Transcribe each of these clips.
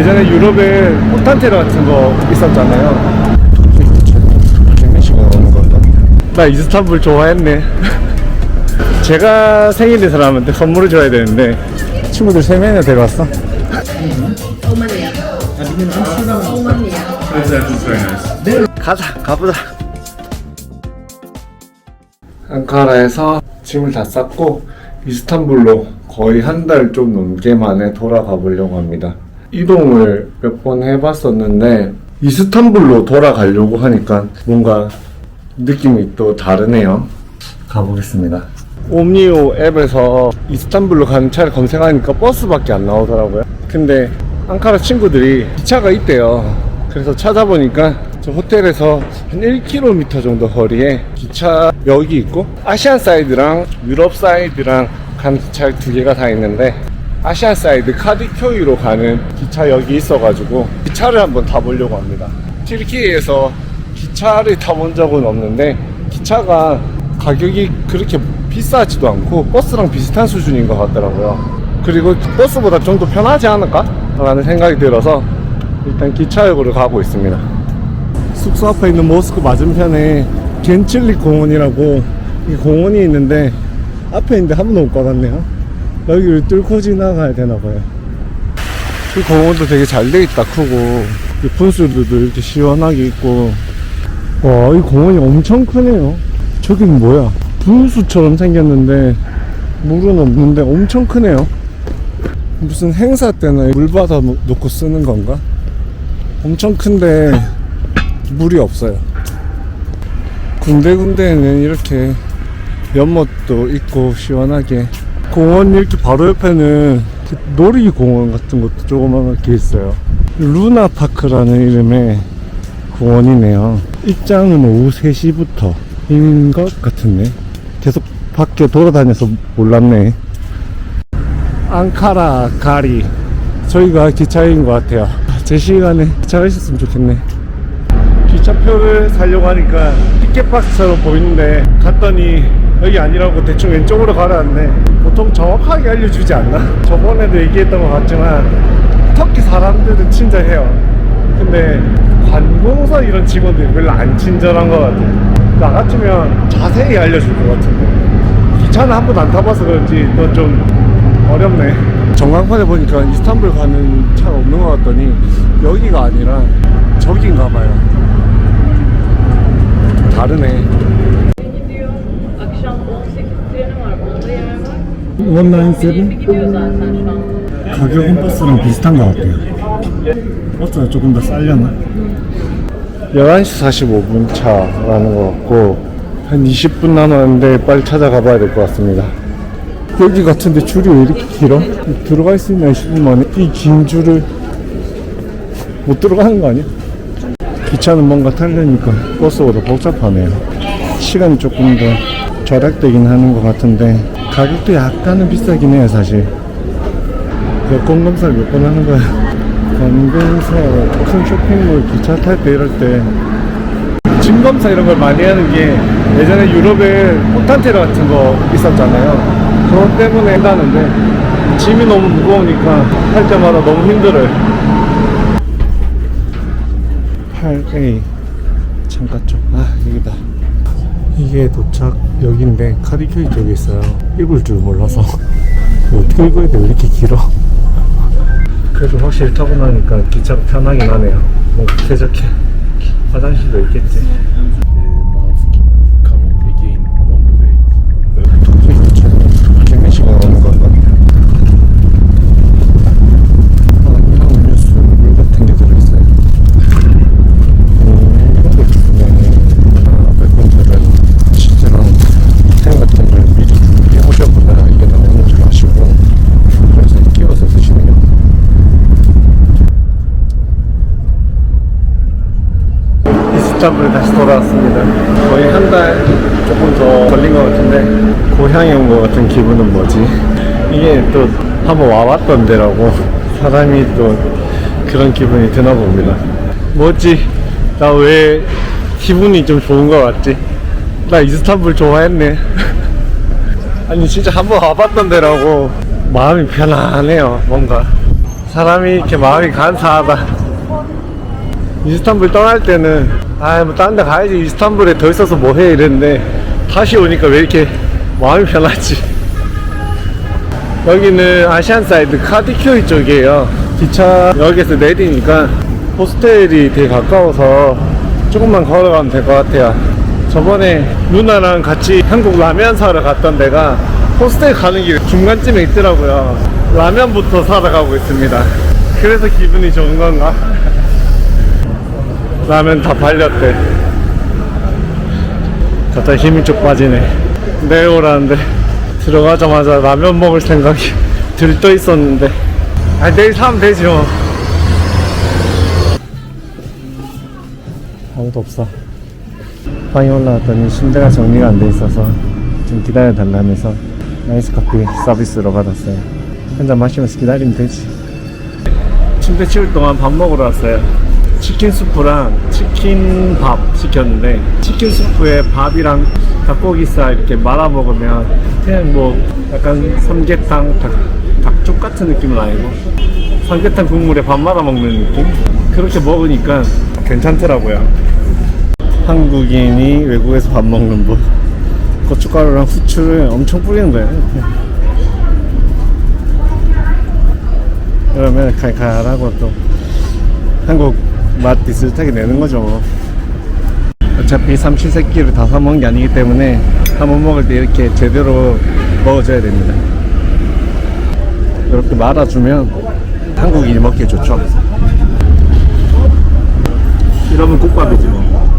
예전에 유럽에 포탄테러 같은 거 있었잖아요. 개미씨가 오는 건가? 나 이스탄불 좋아했네. 제가 생일 된 사람한테 선물을 줘야 되는데 친구들 세 명이나 데려왔어. 가자, 가보자. 앙카라에서 짐을 다 쌌고 이스탄불로 거의 한 달 좀 넘게 만에 돌아가 보려고 합니다. 이동을 몇 번 해봤었는데 이스탄불로 돌아가려고 하니까 뭔가 느낌이 또 다르네요. 가보겠습니다. 옴니오 앱에서 이스탄불로 가는 차를 검색하니까 버스밖에 안 나오더라고요. 근데 앙카라 친구들이 기차가 있대요. 그래서 찾아보니까 저 호텔에서 한 1km 정도 거리에 기차역이 있고 아시안 사이드랑 유럽 사이드랑 가는 기차 두 개가 다 있는데 아시안 사이드 카디쿄이로 가는 기차역이 있어가지고 기차를 한번 타보려고 합니다. 튀르키예에서 기차를 타본 적은 없는데 기차가 가격이 그렇게 비싸지도 않고 버스랑 비슷한 수준인 것 같더라고요. 그리고 버스보다 좀 더 편하지 않을까? 라는 생각이 들어서 일단 기차역으로 가고 있습니다. 숙소 앞에 있는 모스크 맞은편에 겐칠리 공원이라고 이 공원이 있는데 앞에 있는데 한 번도 못 가봤네요. 여기를 뚫고 지나가야 되나봐요. 이 공원도 되게 잘 돼 있다 크고 이 분수들도 이렇게 시원하게 있고 와 이 공원이 엄청 크네요. 저긴 뭐야? 분수처럼 생겼는데 물은 없는데 엄청 크네요. 무슨 행사 때나 물 받아 놓고 쓰는 건가? 엄청 큰데 물이 없어요. 군데군데는 이렇게 연못도 있고 시원하게 공원 이렇게 바로 옆에는 그 놀이공원 같은 것도 조그맣게 있어요. 루나 파크라는 이름의 공원이네요. 입장은 오후 3시부터 인 것 같은데 계속 밖에 돌아다녀서 몰랐네. 앙카라 가리 저희가 기차인 것 같아요. 제 시간에 기차가 있었으면 좋겠네. 기차표를 사려고 하니까 티켓박스처럼 보이는데 갔더니 여기 아니라고 대충 왼쪽으로 가라는데 보통 정확하게 알려주지 않나? 저번에도 얘기했던 것 같지만 터키 사람들은 친절해요. 근데 관공서 이런 직원들이 별로 안 친절한 것 같아요 나 같으면 자세히 알려줄 것 같은데. 기차는 한 번도 안 타봐서 그런지 또 좀 어렵네. 전광판에 보니까 이스탄불 가는 차가 없는 것 같더니 여기가 아니라 저긴가 봐요. 다르네 197 Gidiyor zaten şu an. 가격은 버스랑 비슷한 것 같아요 버스가 조금 더 싸려나? 11시 45분 차라는 것 같고 한 20분 남았는데 빨리 찾아가 봐야 될 것 같습니다 여기 같은데 줄이 왜 이렇게 길어? 들어갈 수 있나 싶은 만에 이 긴 줄을 못 들어가는 거 아니야? 기차는 뭔가 타려니까 버스보다 복잡하네요 시간이 조금 더 절약되긴 하는 것 같은데 가격도 약간은 비싸긴 해요 사실. 여권 검사를 몇 번 하는 거야. 관공서 큰 쇼핑몰 기차 탈 때 이럴 때. 짐 검사 이런 걸 많이 하는 게 예전에 유럽에 포탄 테러 같은 거 있었잖아요. 그것 때문에 한다는데 짐이 너무 무거우니까 할 때마다 너무 힘들어요. 8A 창가 쪽아 여기다 이게 도착역인데 카디큐이 쪽에 있어요. 읽을 줄 몰라서. 어떻게 읽어야 돼 왜 이렇게 길어? 그래도 확실히 타고 나니까 기차가 편하긴 하네요. 뭔가 쾌적해. 화장실도 있겠지 개미씨가 오는 건가? 아, 이런 음료수 물 같은 게 들어있어요 음, 이런 거 주네 아, 백분들은 실제로 템 같은 걸 미리 준비해 오셨구나 이게 나오는 줄 아시고 그래서 끼워서 드시네요 이스탄불 다시 돌아왔습니다. 거의 한 달 조금 더 걸린 것 같은데 고향에 온 것 같은 기분은 뭐지? 이게 또 한번 와봤던 데라고 사람이 또 그런 기분이 드나 봅니다. 뭐지? 나 왜 기분이 좀 좋은 것 같지? 나 이스탄불 좋아했네. 아니 진짜 한번 와봤던 데라고 마음이 편안해요 뭔가 사람이 이렇게 마음이 간사하다. 이스탄불 떠날 때는 아뭐딴 데 가야지 이스탄불에 더 있어서 뭐해 이랬는데 다시 오니까 왜 이렇게 마음이 편하지? 여기는 아시안 사이드 카디큐이 쪽이에요. 기차 역에서 내리니까 호스텔이 되게 가까워서 조금만 걸어가면 될 것 같아요. 저번에 누나랑 같이 한국 라면 사러 갔던 데가 호스텔 가는 길 중간쯤에 있더라고요. 라면부터 사러 가고 있습니다. 그래서 기분이 좋은 건가? 라면 다 팔렸대. 갑자기 힘이 쭉 빠지네. 내일 오라는데 들어가자마자 라면 먹을 생각이 들떠 있었는데. 아 내일 사면 되지 뭐. 아무도 없어. 방에 올라왔더니 침대가 정리가 안 돼 있어서 좀 기다려 달라면서 아이스 커피 서비스로 받았어요. 한 잔 마시면서 기다리면 되지. 침대 치울 동안 밥 먹으러 왔어요. 치킨 수프랑 치킨 밥 시켰는데 치킨 수프에 밥이랑 닭고기살 이렇게 말아 먹으면 그냥 뭐 약간 삼계탕 닭, 닭죽 같은 느낌은 아니고 삼계탕 국물에 밥 말아 먹는 느낌? 그렇게 먹으니까 괜찮더라고요. 한국인이 외국에서 밥 먹는 법. 고춧가루랑 후추를 엄청 뿌리는 거예요. 그러면 칼칼하고 또 한국 맛 비슷하게 내는 거죠. 뭐. 어차피 삼시세끼를 다 사먹은 게 아니기 때문에 한 번 먹을 때 이렇게 제대로 먹어줘야 됩니다. 이렇게 말아주면 한국인이 먹기에 좋죠. 이러면 국밥이지 뭐.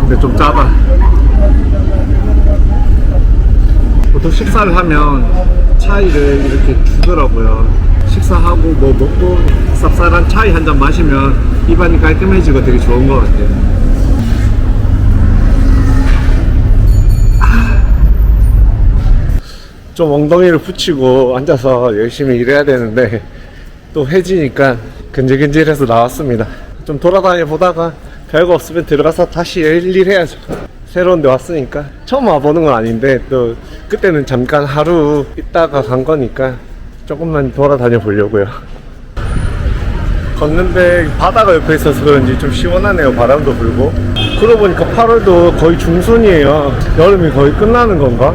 근데 좀 짜다. 보통 식사를 하면 차이를 이렇게 주더라고요. 식사하고 뭐 먹고 쌉쌀한 차이 한 잔 마시면 입안이 깔끔해지고 되게 좋은 것 같아요. 아. 좀 엉덩이를 붙이고 앉아서 열심히 일해야 되는데 또 해지니까 근질근질해서 나왔습니다. 좀 돌아다녀 보다가 별거 없으면 들어가서 다시 일 해야죠. 새로운 데 왔으니까 처음 와보는 건 아닌데 또 그때는 잠깐 하루 있다가 간 거니까 조금만 돌아다녀 보려고요. 걷는데 바다가 옆에 있어서 그런지 좀 시원하네요. 바람도 불고. 그러고 보니까 8월도 거의 중순이에요. 여름이 거의 끝나는 건가?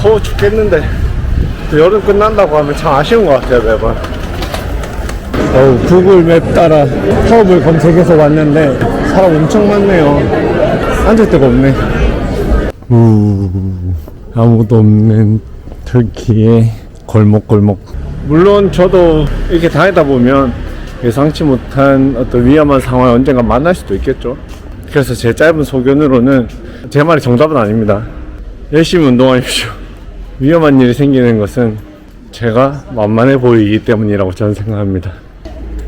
더워 죽겠는데 또 여름 끝난다고 하면 참 아쉬운 것 같아요 매번 어우 구글 맵 따라 펍을 검색해서 왔는데 사람 엄청 많네요 앉을 데가 없네 우 아무도 없는 터키의 골목골목 물론 저도 이렇게 다니다 보면 예상치 못한 어떤 위험한 상황을 언젠가 만날 수도 있겠죠 그래서 제 짧은 소견으로는 제 말이 정답은 아닙니다 열심히 운동하십시오 위험한 일이 생기는 것은 제가 만만해 보이기 때문이라고 저는 생각합니다.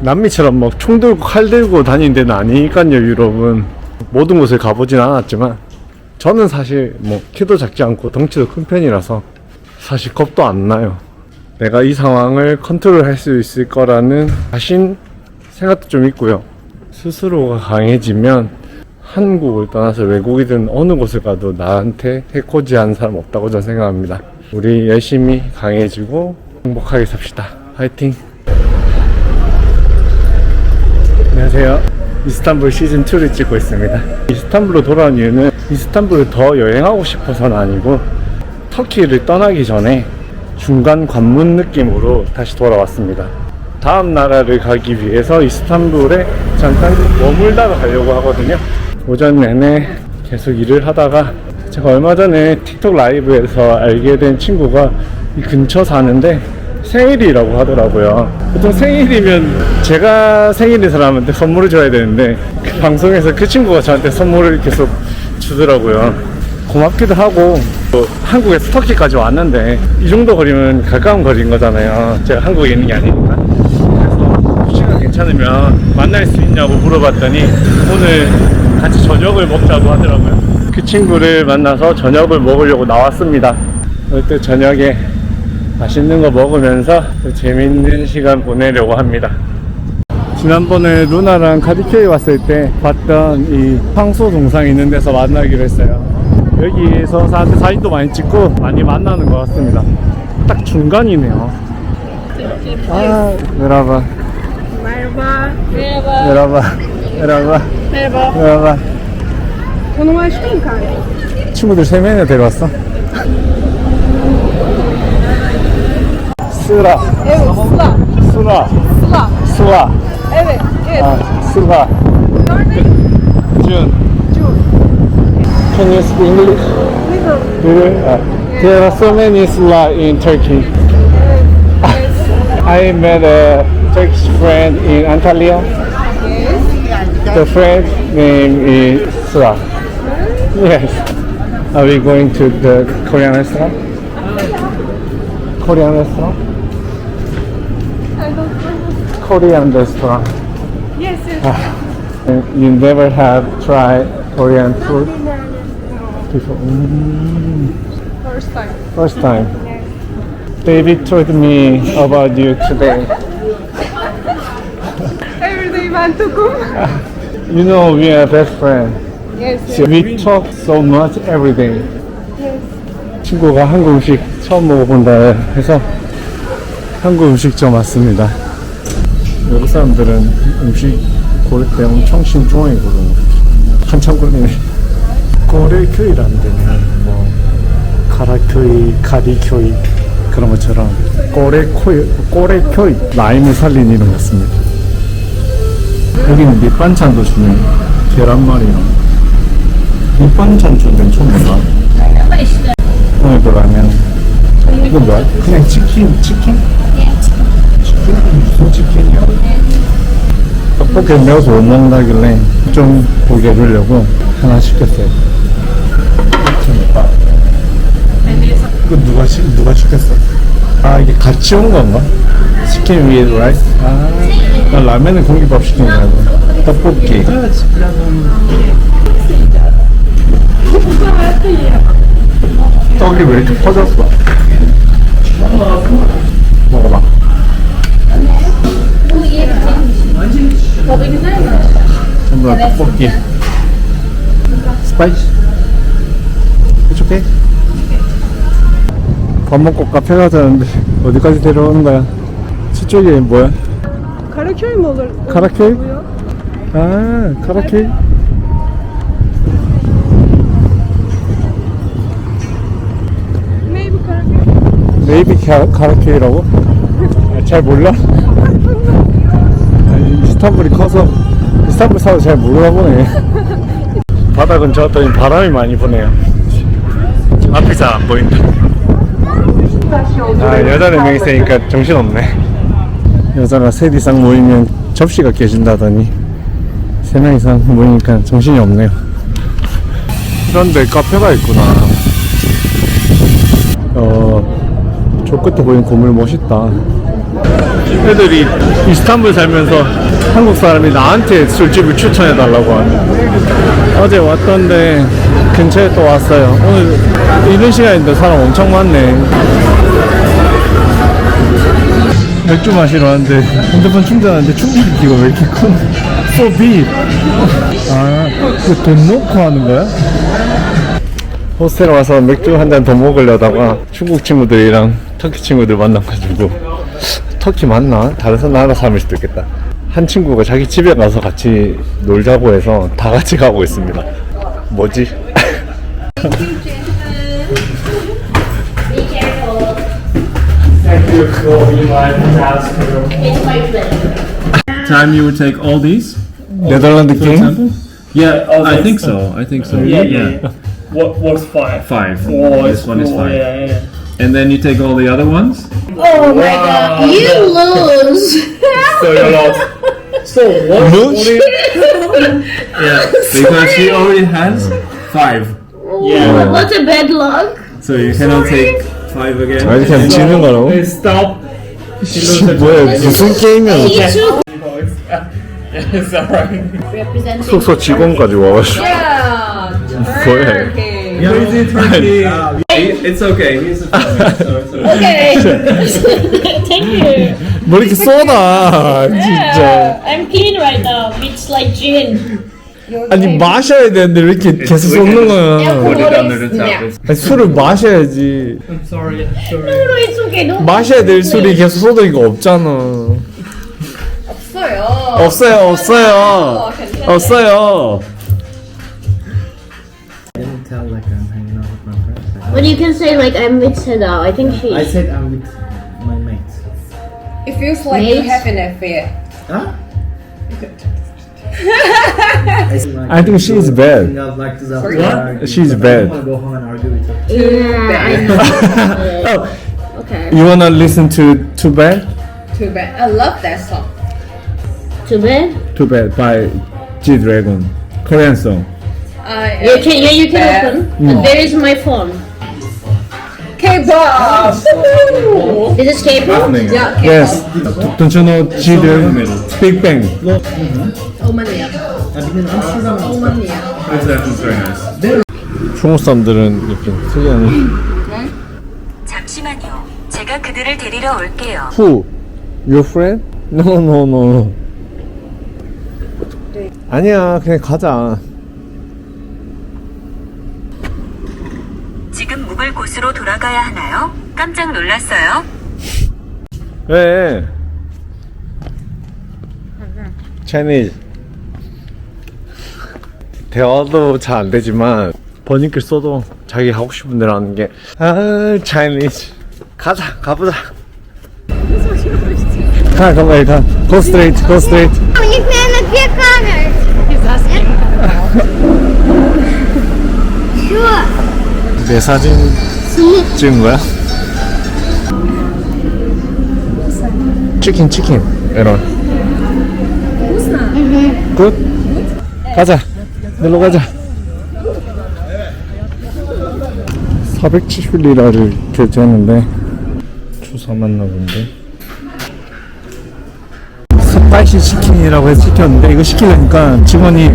남미처럼 막 총 들고 칼 들고 다니는 데는 아니니까요, 유럽은. 모든 곳을 가보진 않았지만, 저는 사실 뭐 키도 작지 않고 덩치도 큰 편이라서 사실 겁도 안 나요. 내가 이 상황을 컨트롤 할 수 있을 거라는 자신 생각도 좀 있고요. 스스로가 강해지면 한국을 떠나서 외국이든 어느 곳을 가도 나한테 해코지하는 사람 없다고 저는 생각합니다. 우리 열심히 강해지고 행복하게 삽시다. 화이팅! 안녕하세요. 이스탄불 시즌2를 찍고 있습니다. 이스탄불로 돌아온 이유는 이스탄불을 더 여행하고 싶어서는 아니고 터키를 떠나기 전에 중간 관문 느낌으로 다시 돌아왔습니다. 다음 나라를 가기 위해서 이스탄불에 잠깐 머물다가 가려고 하거든요. 오전 내내 계속 일을 하다가 제가 얼마 전에 틱톡 라이브에서 알게 된 친구가 이 근처 사는데 생일이라고 하더라고요. 보통 생일이면 제가 생일인 사람한테 선물을 줘야 되는데 그 방송에서 그 친구가 저한테 선물을 계속 주더라고요. 고맙기도 하고 또 한국에서 터키까지 왔는데 이 정도 거리면 가까운 거리인 거잖아요. 제가 한국에 있는 게 아니니까. 그래서 시간 괜찮으면 만날 수 있냐고 물어봤더니 오늘 같이 저녁을 먹자고 하더라고요. 그 친구를 만나서 저녁을 먹으려고 나왔습니다. 그때 저녁에 맛있는 거 먹으면서 또 재밌는 시간 보내려고 합니다. 지난번에 루나랑 카디케이 왔을 때 봤던 이 황소 동상 있는 데서 만나기로 했어요. 여기에서 사람들 사진도 많이 찍고 많이 만나는 것 같습니다. 딱 중간이네요. 아, 여러분. 여러분, 여러분. 여러분. 친구들 세 명이나 데려왔어. 쓰라. 쓰라. 쓰라, evet. 아, 쓰라. Name? 준. Can you speak English? Little. Uh, there are so many Sula in Turkey. I met a Turkish friend in Antalya. The friend name is Sula. Yes. Are we going to the Korean restaurant? Korean restaurant? I don't know. Korean restaurant. Yes, yes. You never have tried Korean food before? Mm, First time. first time. David told me about you today. Every day ben tokum. You know we are best friends. Yes, yes. we talk so much every day. yes. 친구가 한국 음식 처음 먹어본다 해서 한국 음식점 왔습니다. 외국 사람들은 음식 고를 때 엄청 신중하거든요. 한참 걸리네. 고래교이라는 데는 뭐 가라교이, 가리교이 그런 것처럼 꼬레코이, 꼬레교이 라임을 살린 이름 같습니다. 여기는 밑반찬도 주네. 계란말이랑 밑반찬 주는 본다. 오늘도 라면. 이거 뭐야? 그냥 치킨, 치킨? 무슨 치킨이야? 떡볶이 매워서 못 먹는다길래 좀 보게 해주려고 하나 시켰어요. 밥. 그 누가 시, 시켰어? 아 이게 같이 온 건가? 치킨 위에 라이스? 아, 나 라면은 공깃밥 시킨 줄 알고 떡볶이. 떡이 왜 이렇게 퍼졌어? 먹어봐. 다 떡볶이. 스파이시. It's okay. 밥 먹고 카페 가자는데 어디까지 데려오는 거야? 저쪽이 뭐야? Olur? Karaköy? Oluyor. 아, 카라케이? Maybe Karaköy. 네이비 카, 카라케이라고? 아, 잘 몰라? 아니, 이스탄불이 커서 이스탄불 사도 잘 모르나 보네. 바다 근처 왔더니 바람이 많이 부네요. 앞이 잘 안 보인다. 아, 여자 4명 있으니까 정신없네. 여자가 셋 이상 모이면 접시가 깨진다더니 3명 이상 모이니까 정신이 없네요. 그런데 카페가 있구나. 어, 저 끝에 보이는 건물 멋있다. 애들이 이스탄불 살면서 한국 사람이 나한테 술집을 추천해 달라고 하네. 어제 왔던데 근처에 또 왔어요. 오늘 이런 시간인데 사람 엄청 많네. 맥주 마시러 왔는데 핸드폰 충전하는데 충전 기가 왜 이렇게 큰? So big. 아, 그 돈 넣고 하는 거야? 호스텔 와서 맥주 한 잔 더 먹으려다가 중국 친구들이랑 터키 친구들 만나가지고 터키 맞나? 다른 나라 사람일 수도 있겠다. 한 친구가 자기 집에 가서 같이 놀자고 해서 다 같이 가고 있습니다. 뭐지? Time you would take all these? Netherlands the king? example? Yeah, I think so. I think so. Yeah, yeah. yeah. What, what's five? Five. Four. This one is five. Yeah, yeah. And then you take all the other ones? Oh my god. You lose. So you lost. So what? Moosh? Yeah. Because she already has five. Yeah. What a bad luck. So you cannot Sorry. take five again. 아 이렇게 하면 지는 거라고? Hey, stop. 씨, 뭐야 무슨 게임이야 You too. It's alright. Representing. 숙소 직원까지 와가지고 뭐야 Crazy Turkey. It's okay. He's a family, so it's okay. Okay. Thank you. 뭐 이렇게 쏘나 진짜 Yeah, I'm keen right now. It's like gin. 아니 마셔야 되는데 왜 이렇게 계속 쏟는 거야? Tap. It's- 아니, 술을 마셔야지. I'm sorry. I'm sorry. No, it's okay. Don't. 마셔야 될 술이 계속 쏟으니까 없잖아. 없어요. 없어요, 없어요. 없어요. I didn't tell like I'm hanging out with my friends. But you can say like I'm with Seda. I think she. I said I'm with my mates. It feels like you Mates. have an affair. Huh? I, said, like, I think she's bad. hang out like this after Sorry? dark, She's bad. I don't want to go home and argue with her. Yeah. Oh, okay. you wanna listen to Too Bad? Too bad. I love that song. Too bad. Too Bad by G Dragon. Korean song. I You can. Yeah, you can Bad. open. Uh, there is my phone. K-pop. Is this K-pop? Yeah, K-pop. Yes. Don't you know Dragon? Big Bang. Omania. Omania. That's very nice. 중국 사람들은 이렇게 특이한. 잠시만요. 제가 그들을 데리러 올게요. Who? Your friend? No, no, no. 아니야, 그냥 가자. 지금 묵을 곳으로 돌아가야 하나요? 깜짝 놀랐어요. 왜? Chinese. 대화도 잘 안 되지만 번역글 써도 자기 하고 싶은 대로 하는 게 아, Chinese. 가자, 가보자. 가, 가, 빨리 가. Go straight, go straight. У них, наверное, две камеры. 내 사진 찍은 거야? 치킨 치킨 이런. 굿? 가자. 놀러 가자. 470리라를 결제했는데 주사 맞나 본데. 스파이시 치킨이라고 해서 시켰는데 이거 시키려니까 직원이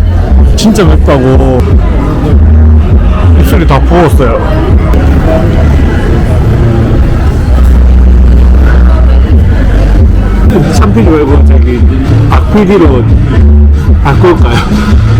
진짜 맵다고 입술이 다 부었어요. 참피디 말고 저기 악피디로 바꿀까요?